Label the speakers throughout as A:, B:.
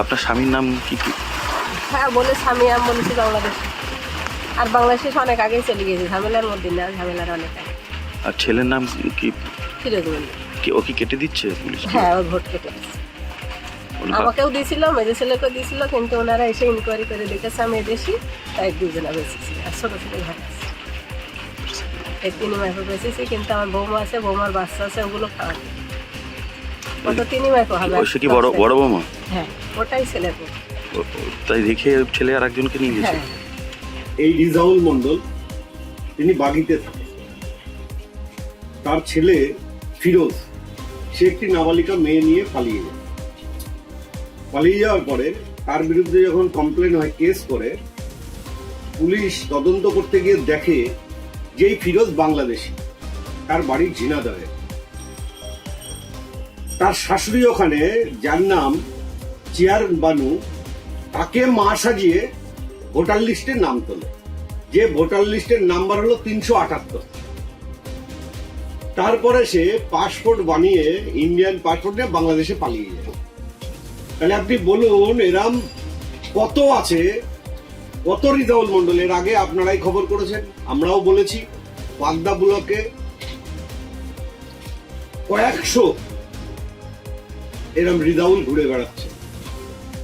A: আপনার স্বামীর নাম কি কি?
B: হ্যাঁ বলে স্বামী আমি বলেছি বাংলাদেশ। আর বাংলাদেশে অনেক আগেই চলে গেছে ঝামেলার মধ্যে না ঝামেলার অনেক আগে।
A: আর ছেলের নাম কি? কি ও কি কেটে দিচ্ছে পুলিশ
B: হ্যাঁ ও ভোট কেটে আমাকেও দিয়েছিল মেজে ছেলেকেও দিয়েছিল কিন্তু ওনারা এসে ইনকোয়ারি করে দেখেছে আমি এদেশি তাই দুজনা বেঁচেছি আর ছোটো ছেলে ঘরে আছে। এই তিন মাইকো বেঁচেছি কিন্তু আমার বৌমা আছে বৌমার বাচ্চা আছে ওগুলো খাওয়া কত তিন মাইকো হবে?
A: বড় বড় বৌমা?
B: হ্যাঁ। ওটাই ছেলের বউ।
A: তাই দেখে ছেলে আর একজনকে নিয়ে গেছে?
B: হ্যাঁ।
C: এই রিজাউল মন্ডল তিনি বাগিতে থাকেন তার ছেলে ফিরোজ সে একটি নাবালিকা মেয়ে নিয়ে পালিয়ে যায়। পালিয়ে যাওয়ার পরে তার বিরুদ্ধে যখন কমপ্লেন হয় কেস করে পুলিশ তদন্ত করতে গিয়ে দেখে যে এই ফিরোজ বাংলাদেশি তার বাড়ি ঝিনাদহে তার শাশুড়ি ওখানে যার নাম চিয়ার বানু তাকে মা সাজিয়ে ভোটার লিস্টে নাম তোলে। যে ভোটার লিস্টের নাম্বার হলো তিনশো আটাত্তর। তারপরে সে পাসপোর্ট বানিয়ে, ইন্ডিয়ান পাসপোর্ট নিয়ে বাংলাদেশে পালিয়ে যায়। তাহলে আপনি বলুন, এরাম কত আছে? কত রিজাউল মন্ডল এর আগে আপনারাই খবর করেছেন, আমরাও বলেছি। বাগদা ব্লকে কয়েকশো এরম রিজাউল ঘুরে বেড়াচ্ছে।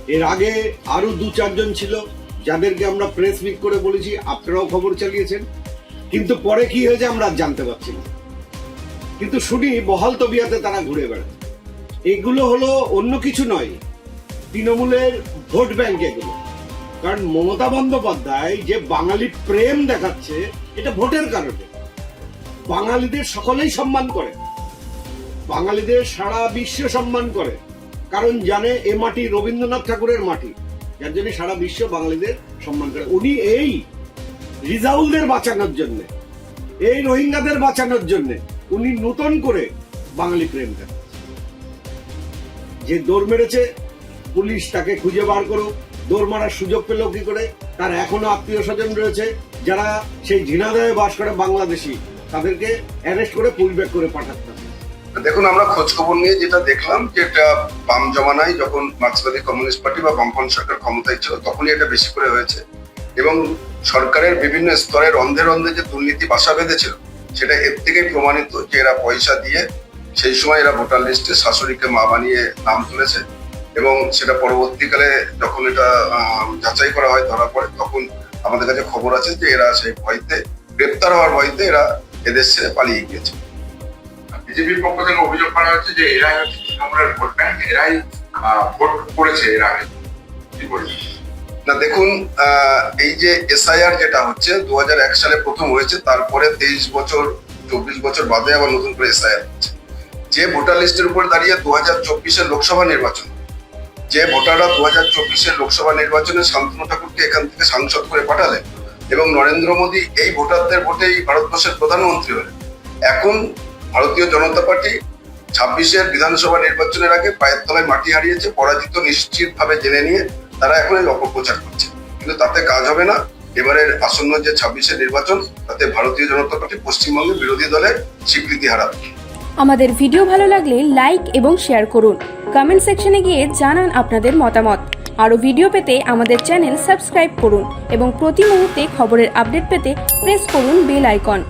C: এর আগে আরও দু চারজন ছিল, যাদেরকে আমরা প্রেস মিট করে বলেছি, আপনারাও খবর চালিয়েছেন। কিন্তু পরে কি হয়েছে আমরা আর জানতে পারছি না। কিন্তু শুনি, বহাল তবিয়াতে তারা ঘুরে বেড়ায়। এগুলো হলো অন্য কিছু নয়, তৃণমূলের ভোট ব্যাংক এগুলো। কারণ মমতা বন্দ্যোপাধ্যায় যে বাঙালি প্রেম দেখাচ্ছে, এটা ভোটের কারণে। বাঙালিদের সকলেই সম্মান করে। বাঙালিদের সারা বিশ্ব সম্মান করে। কারণ জানে এ মাটি রবীন্দ্রনাথ ঠাকুরের মাটি। যার জন্য সারা বিশ্ব বাঙালিদের সম্মান করে। উনি এই রিজাউলদের বাঁচানোর জন্য, এই রোহিঙ্গাদের বাঁচানোর জন্য উনি নতুন করে বাঙালি প্রেম যে দৌড় মেরেছে, পুলিশ তাকে খুঁজে বার করো। দৌড় মারার সুযোগ পেল কি করে? তার এখনও আত্মীয় স্বজন রয়েছে। যারা সেই ঝিনাদয়ে বাস করে বাংলাদেশি, তাদেরকে অ্যারেস্ট করে পুলব্যাক করে পাঠাতে হবে।
D: দেখুন, আমরা খোঁজ খবর নিয়ে যেটা দেখলাম যে এটা বাম জমানায় যখন মার্ক্সবাদী কমিউনিস্ট পার্টি বা বামপন্থী সরকার ক্ষমতায় ছিল, তখনই এটা বেশি করে হয়েছে। এবং সরকারের বিভিন্ন স্তরের অন্ধে অন্ধে যে দুর্নীতি বাসা বেঁধেছিল, সেটা এর থেকেই প্রমাণিত যে এরা পয়সা দিয়ে সেই সময় এরা ভোটার লিস্টে শাশুড়িকে মা বানিয়ে নাম তুলেছে এবং সেটা পরবর্তীকালে যখন এটা যাচাই করা হয় ধরা পড়ে তখন আমাদের কাছে খবর আছে যে এরা সেই ভয়তে, গ্রেপ্তার হওয়ার ভয়তে এরা এদেশ ছেড়ে পালিয়ে গিয়েছে।
E: বিজেপির পক্ষ থেকে অভিযোগ করা হচ্ছে যে এরাই হচ্ছে তৃণমূলের ভোট ব্যাংক, এরাই ভোট করেছে এর আগে।
D: না, দেখুন এই যে এসআইআর যেটা হচ্ছে দু হাজার এক সালে প্রথম হয়েছে, তারপরে তেইশ বছর, চব্বিশ বছর বাদে আবার নতুন করে এসআইআর হচ্ছে। যে ভোটার লিস্টের উপর দাঁড়িয়ে দু হাজার চব্বিশের লোকসভা নির্বাচন, যে ভোটাররা দু হাজার চব্বিশের লোকসভা নির্বাচনে শান্তনু ঠাকুরকে এখান থেকে সাংসদ করে পাঠালেন, এবং নরেন্দ্র মোদী এই ভোটারদের ভোটেই ভারতবর্ষের প্রধানমন্ত্রী হলেন, এখন ভারতীয় জনতা পার্টি ছাব্বিশের বিধানসভা নির্বাচনের আগে পায়ের তলায় মাটি হারিয়েছে, পরাজিত নিশ্চিতভাবে জেনে নিয়ে তারা এখন এই অপপ্রচার করছে। কিন্তু তাতে কাজ হবে না। এবারের আসন্ন যে ছাব্বিশের নির্বাচন, তাতে ভারতীয় জনতা পার্টি পশ্চিমবঙ্গে বিরোধী দলের স্বীকৃতি হারাবে।
F: আমাদের ভিডিও ভালো লাগলে লাইক এবং শেয়ার করুন। কমেন্ট সেকশনে গিয়ে জানান আপনাদের মতামত। আরও ভিডিও পেতে আমাদের চ্যানেল সাবস্ক্রাইব করুন এবং প্রতি মুহূর্তে খবরের আপডেট পেতে প্রেস করুন বেল আইকন।